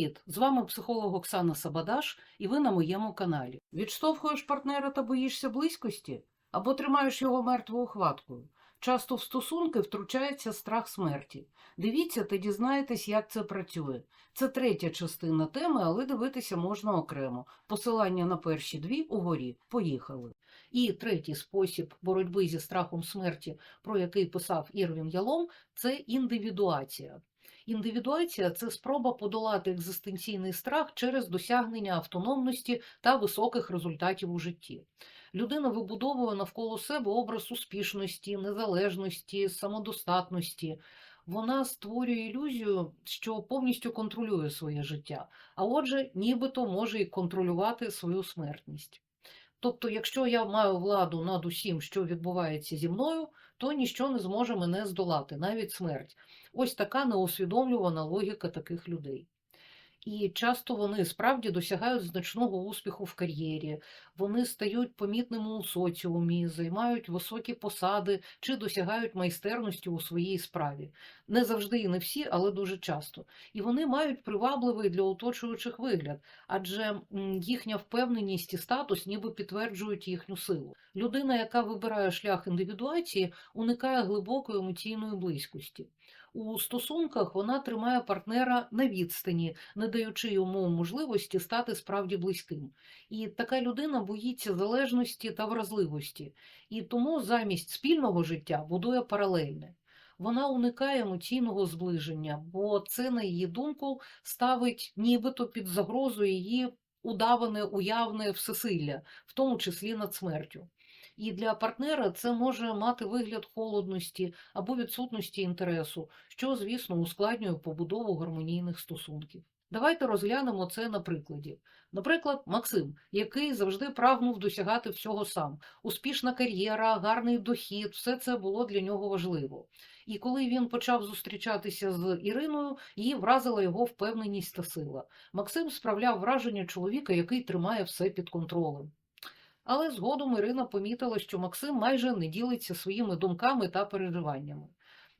Привіт! З вами психолог Оксана Сабадаш, і ви на моєму каналі. Відштовхуєш партнера та боїшся близькості? Або тримаєш його мертвою хваткою? Часто в стосунки втручається страх смерті. Дивіться та дізнаєтесь, як це працює. Це третя частина теми, але дивитися можна окремо. Посилання на перші дві угорі. Поїхали. І третій спосіб боротьби зі страхом смерті, про який писав Ірвін Ялом, це індивідуація. Індивідуація це спроба подолати екзистенційний страх через досягнення автономності та високих результатів у житті. Людина вибудовує навколо себе образ успішності, незалежності, самодостатності. Вона створює ілюзію, що повністю контролює своє життя, а отже, нібито може і контролювати свою смертність. Тобто, якщо я маю владу над усім, що відбувається зі мною, то ніщо не зможе мене здолати, навіть смерть. Ось така неусвідомлювана логіка таких людей. І часто вони справді досягають значного успіху в кар'єрі, вони стають помітними у соціумі, займають високі посади чи досягають майстерності у своїй справі. Не завжди і не всі, але дуже часто. І вони мають привабливий для оточуючих вигляд, адже їхня впевненість і статус ніби підтверджують їхню силу. Людина, яка вибирає шлях індивідуації, уникає глибокої емоційної близькості. У стосунках вона тримає партнера на відстані, не даючи йому можливості стати справді близьким. І така людина боїться залежності та вразливості, і тому замість спільного життя будує паралельне. Вона уникає емоційного зближення, бо це, на її думку, ставить нібито під загрозу її удаване уявне всесилля, в тому числі над смертю. І для партнера це може мати вигляд холодності або відсутності інтересу, що, звісно, ускладнює побудову гармонійних стосунків. Давайте розглянемо це на прикладі. Наприклад, Максим, який завжди прагнув досягати всього сам. Успішна кар'єра, гарний дохід, все це було для нього важливо. І коли він почав зустрічатися з Іриною, її вразила його впевненість та сила. Максим справляв враження чоловіка, який тримає все під контролем. Але згодом Ірина помітила, що Максим майже не ділиться своїми думками та переживаннями.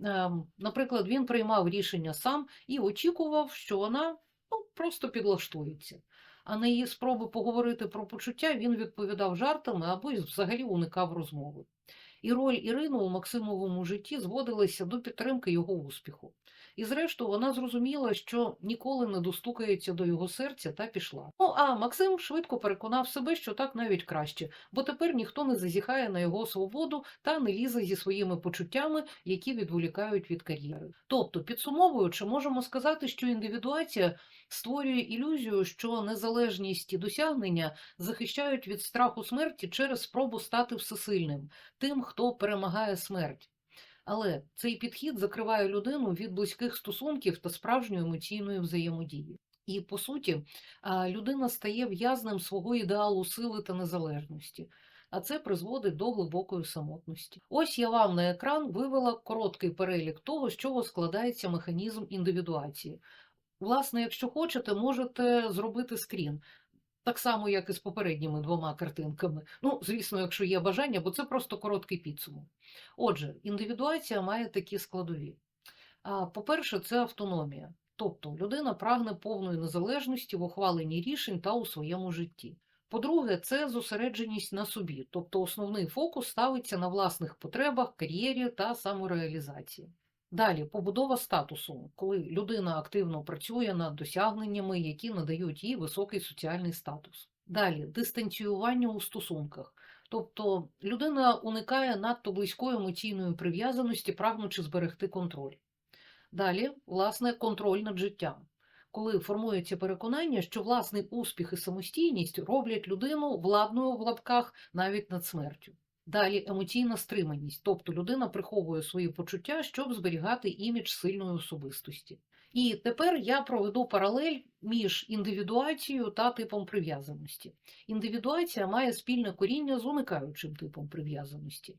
Ем, Наприклад, він приймав рішення сам і очікував, що вона ну, просто підлаштується. А на її спроби поговорити про почуття він відповідав жартами або й взагалі уникав розмови. І роль Ірини у Максимовому житті зводилася до підтримки його успіху. І зрештою вона зрозуміла, що ніколи не достукається до його серця та пішла. Ну а Максим швидко переконав себе, що так навіть краще, бо тепер ніхто не зазіхає на його свободу та не лізе зі своїми почуттями, які відволікають від кар'єри. Тобто, підсумовуючи, можемо сказати, що індивідуація створює ілюзію, що незалежність і досягнення захищають від страху смерті через спробу стати всесильним, тим, хто перемагає смерть. Але цей підхід закриває людину від близьких стосунків та справжньої емоційної взаємодії. І по суті, людина стає в'язнем свого ідеалу сили та незалежності, а це призводить до глибокої самотності. Ось я вам на екран вивела короткий перелік того, з чого складається механізм індивідуації. Власне, якщо хочете, можете зробити скрін. Так само, як і з попередніми двома картинками. Ну, звісно, якщо є бажання, бо це просто короткий підсумок. Отже, індивідуація має такі складові. По-перше, це автономія. Тобто людина прагне повної незалежності в ухваленні рішень та у своєму житті. По-друге, це зосередженість на собі, тобто основний фокус ставиться на власних потребах, кар'єрі та самореалізації. Далі побудова статусу, коли людина активно працює над досягненнями, які надають їй високий соціальний статус. Далі дистанціювання у стосунках. Тобто людина уникає надто близької емоційної прив'язаності, прагнучи зберегти контроль. Далі, власне, контроль над життям, коли формується переконання, що власний успіх і самостійність роблять людину владною в лапках навіть над смертю. Далі емоційна стриманість, тобто людина приховує свої почуття, щоб зберігати імідж сильної особистості. І тепер я проведу паралель між індивідуацією та типом прив'язаності. Індивідуація має спільне коріння з уникаючим типом прив'язаності.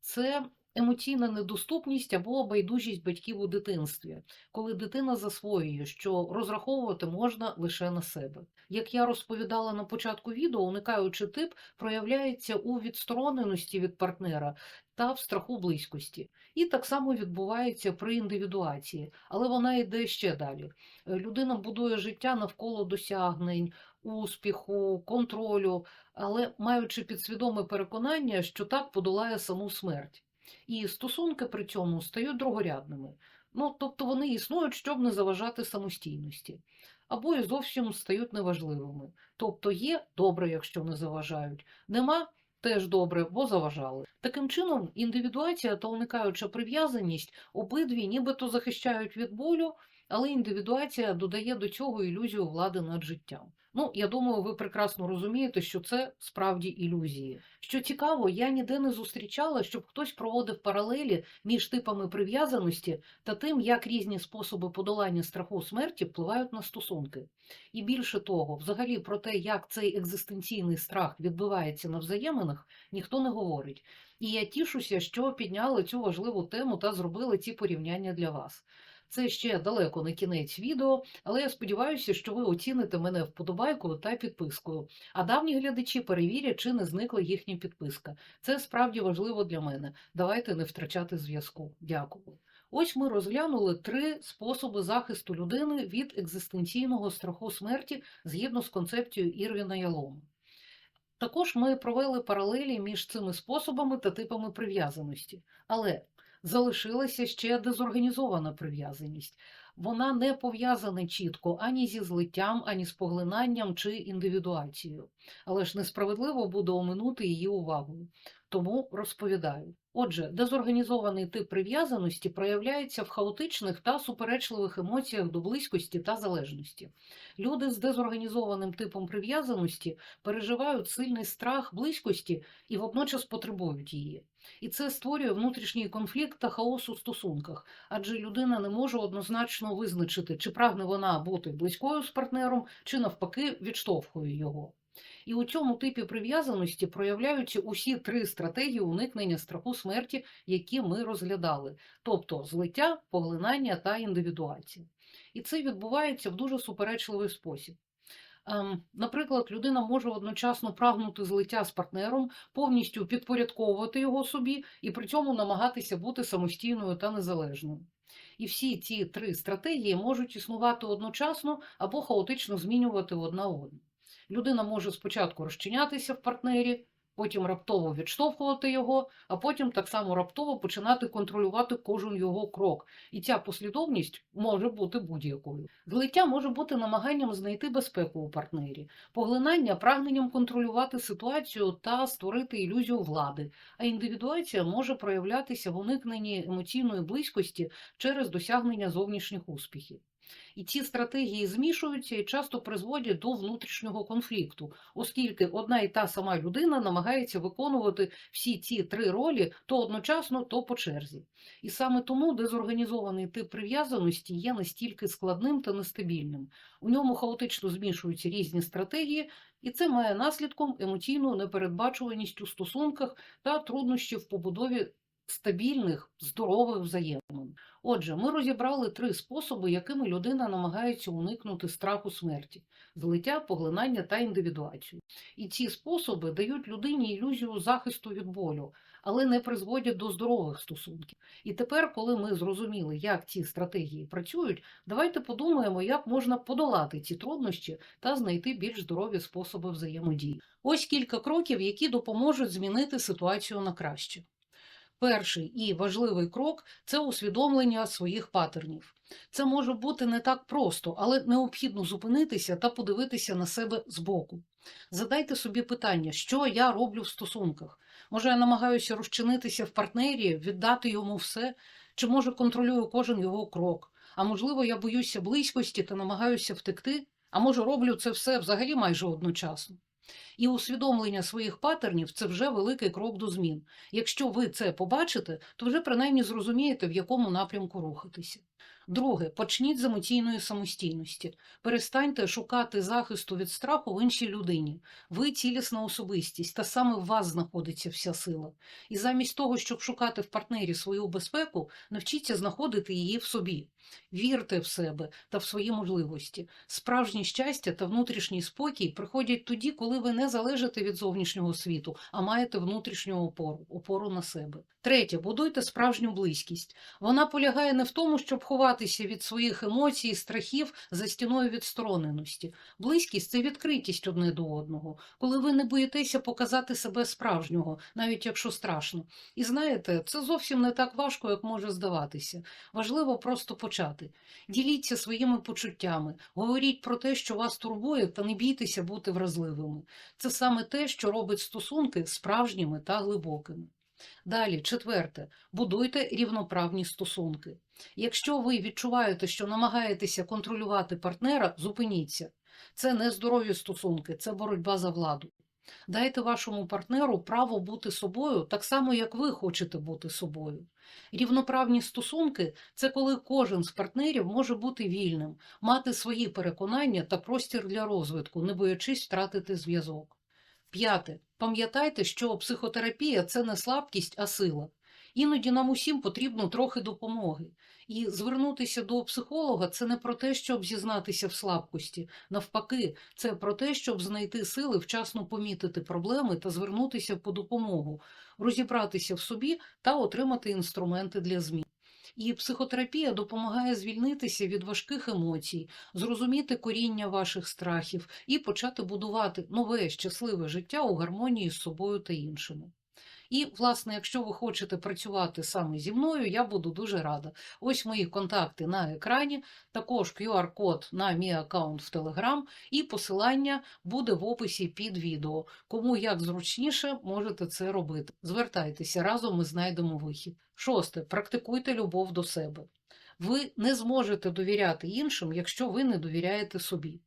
Це емоційна недоступність або байдужість батьків у дитинстві, коли дитина засвоює, що розраховувати можна лише на себе. Як я розповідала на початку відео, уникаючи тип проявляється у відстороненості від партнера та в страху близькості. І так само відбувається при індивідуації, але вона йде ще далі. Е, Людина будує життя навколо досягнень, успіху, контролю, але маючи підсвідоме переконання, що так подолає саму смерть. І стосунки при цьому стають другорядними. Ну, тобто вони існують, щоб не заважати самостійності, або і зовсім стають неважливими. Тобто є добре, якщо не заважають, нема теж добре, бо заважали. Таким чином, індивідуація та уникаюча прив'язаність обидві нібито захищають від болю, але індивідуація додає до цього ілюзію влади над життям. Ну, я думаю, ви прекрасно розумієте, що це справді ілюзії. Що цікаво, я ніде не зустрічала, щоб хтось проводив паралелі між типами прив'язаності та тим, як різні способи подолання страху смерті впливають на стосунки. І більше того, взагалі про те, як цей екзистенційний страх відбивається на взаєминах, ніхто не говорить. І я тішуся, що підняли цю важливу тему та зробили ці порівняння для вас. Це ще далеко не кінець відео, але я сподіваюся, що ви оціните мене вподобайкою та підпискою. А давні глядачі перевірять, чи не зникла їхня підписка. Це справді важливо для мене. Давайте не втрачати зв'язку. Дякую. Ось ми розглянули три способи захисту людини від екзистенційного страху смерті згідно з концепцією Ірвіна Ялома. Також ми провели паралелі між цими способами та типами прив'язаності. Але залишилася ще дезорганізована прив'язаність. Вона не пов'язана чітко ані зі злиттям, ані з поглинанням чи індивідуацією. Але ж несправедливо буде оминути її увагою. Тому розповідаю. Отже, дезорганізований тип прив'язаності проявляється в хаотичних та суперечливих емоціях до близькості та залежності. Люди з дезорганізованим типом прив'язаності переживають сильний страх близькості і водночас потребують її. І це створює внутрішній конфлікт та хаос у стосунках, адже людина не може однозначно визначити, чи прагне вона бути близькою з партнером, чи навпаки відштовхує його. І у цьому типі прив'язаності проявляються усі три стратегії уникнення страху смерті, які ми розглядали, тобто злиття, поглинання та індивідуація. І це відбувається в дуже суперечливий спосіб. Ем, Наприклад, людина може одночасно прагнути злиття з партнером, повністю підпорядковувати його собі і при цьому намагатися бути самостійною та незалежною. І всі ці три стратегії можуть існувати одночасно або хаотично змінювати одна одну. Людина може спочатку розчинятися в партнері, потім раптово відштовхувати його, а потім так само раптово починати контролювати кожен його крок. І ця послідовність може бути будь-якою. Злиття може бути намаганням знайти безпеку у партнері, поглинання прагненням контролювати ситуацію та створити ілюзію влади, а індивідуація може проявлятися в уникненні емоційної близькості через досягнення зовнішніх успіхів. І ці стратегії змішуються і часто призводять до внутрішнього конфлікту, оскільки одна і та сама людина намагається виконувати всі ці три ролі то одночасно, то по черзі. І саме тому дезорганізований тип прив'язаності є настільки складним та нестабільним. У ньому хаотично змішуються різні стратегії, і це має наслідком емоційну непередбачуваність у стосунках та труднощі в побудові стабільних, здорових взаємин. Отже, ми розібрали три способи, якими людина намагається уникнути страху смерті: злиття, поглинання та індивідуацію. І ці способи дають людині ілюзію захисту від болю, але не призводять до здорових стосунків. І тепер, коли ми зрозуміли, як ці стратегії працюють, давайте подумаємо, як можна подолати ці труднощі та знайти більш здорові способи взаємодії. Ось кілька кроків, які допоможуть змінити ситуацію на краще. Перший і важливий крок це усвідомлення своїх патернів. Це може бути не так просто, але необхідно зупинитися та подивитися на себе збоку. Задайте собі питання, що я роблю в стосунках. Може, я намагаюся розчинитися в партнері, віддати йому все, чи може контролюю кожен його крок. А можливо, я боюся близькості та намагаюся втекти, а може, роблю це все взагалі майже одночасно. І усвідомлення своїх патернів це вже великий крок до змін. Якщо ви це побачите, то вже принаймні зрозумієте, в якому напрямку рухатися. Друге, почніть з емоційної самостійності. Перестаньте шукати захисту від страху в іншій людині. Ви цілісна особистість, та саме в вас знаходиться вся сила. І замість того, щоб шукати в партнері свою безпеку, навчіться знаходити її в собі. Вірте в себе та в свої можливості. Справжнє щастя та внутрішній спокій приходять тоді, коли ви не залежите від зовнішнього світу, а маєте внутрішню опору, опору на себе. Третє, будуйте справжню близькість. Вона полягає не в тому, щоб ховатися від своїх емоцій і страхів за стіною відстороненості. Близькість це відкритість одне до одного, коли ви не боїтеся показати себе справжнього, навіть якщо страшно. І знаєте, це зовсім не так важко, як може здаватися. Важливо просто почати. Діліться своїми почуттями, говоріть про те, що вас турбує, та не бійтеся бути вразливими. Це саме те, що робить стосунки справжніми та глибокими. Далі, четверте, будуйте рівноправні стосунки. Якщо ви відчуваєте, що намагаєтеся контролювати партнера, зупиніться. Це не здорові стосунки, це боротьба за владу. Дайте вашому партнеру право бути собою так само, як ви хочете бути собою. Рівноправні стосунки це коли кожен з партнерів може бути вільним, мати свої переконання та простір для розвитку, не боячись втратити зв'язок. П'яте. Пам'ятайте, що психотерапія це не слабкість, а сила. Іноді нам усім потрібно трохи допомоги. І звернутися до психолога це не про те, щоб зізнатися в слабкості. Навпаки, це про те, щоб знайти сили вчасно помітити проблеми та звернутися по допомогу, розібратися в собі та отримати інструменти для змін. І психотерапія допомагає звільнитися від важких емоцій, зрозуміти коріння ваших страхів і почати будувати нове щасливе життя у гармонії з собою та іншими. І, власне, якщо ви хочете працювати саме зі мною, я буду дуже рада. Ось мої контакти на екрані, також QR-код на мій аккаунт в Telegram, і посилання буде в описі під відео. Кому як зручніше, можете це робити. Звертайтеся, разом ми знайдемо вихід. Шосте. Практикуйте любов до себе. Ви не зможете довіряти іншим, якщо ви не довіряєте собі.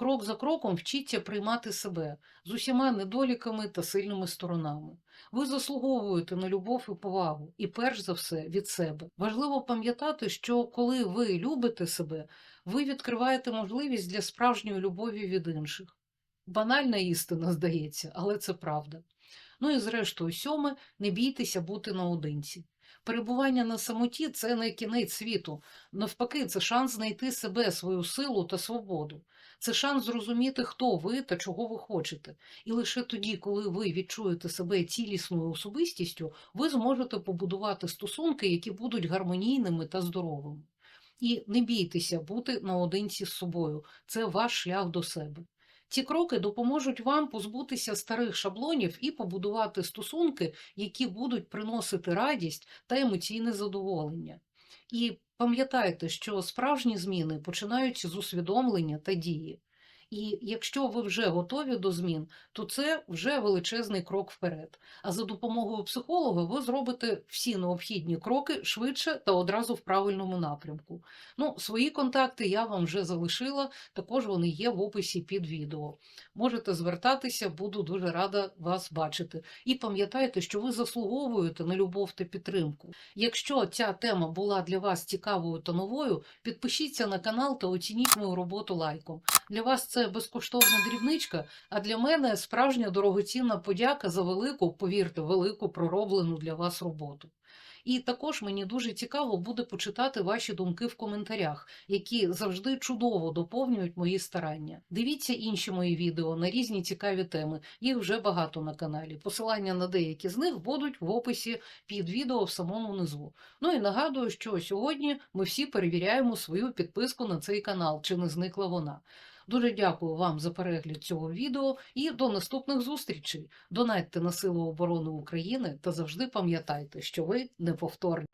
Крок за кроком вчіться приймати себе з усіма недоліками та сильними сторонами. Ви заслуговуєте на любов і повагу, і перш за все від себе. Важливо пам'ятати, що коли ви любите себе, ви відкриваєте можливість для справжньої любові від інших. Банальна істина, здається, але це правда. Ну і зрештою, сьоме, не бійтеся бути наодинці. Перебування на самоті це не кінець світу. Навпаки, це шанс знайти себе, свою силу та свободу. Це шанс зрозуміти, хто ви та чого ви хочете. І лише тоді, коли ви відчуєте себе цілісною особистістю, ви зможете побудувати стосунки, які будуть гармонійними та здоровими. І не бійтеся бути наодинці з собою. Це ваш шлях до себе. Ці кроки допоможуть вам позбутися старих шаблонів і побудувати стосунки, які будуть приносити радість та емоційне задоволення. І пам'ятайте, що справжні зміни починаються з усвідомлення та дії. І якщо ви вже готові до змін, то це вже величезний крок вперед. А за допомогою психолога ви зробите всі необхідні кроки швидше та одразу в правильному напрямку. Ну, свої контакти я вам вже залишила, також вони є в описі під відео. Можете звертатися, буду дуже рада вас бачити. І пам'ятайте, що ви заслуговуєте на любов та підтримку. Якщо ця тема була для вас цікавою та новою, підпишіться на канал та оцініть мою роботу лайком. Для вас це безкоштовна дрібничка, а для мене справжня дорогоцінна подяка за велику, повірте, велику пророблену для вас роботу. І також мені дуже цікаво буде почитати ваші думки в коментарях, які завжди чудово доповнюють мої старання. Дивіться інші мої відео на різні цікаві теми, їх вже багато на каналі. Посилання на деякі з них будуть в описі під відео в самому низу. Ну і нагадую, що сьогодні ми всі перевіряємо свою підписку на цей канал, чи не зникла вона. Дуже дякую вам за перегляд цього відео і до наступних зустрічей. Донатьте на Силу оборони України та завжди пам'ятайте, що ви неповторні.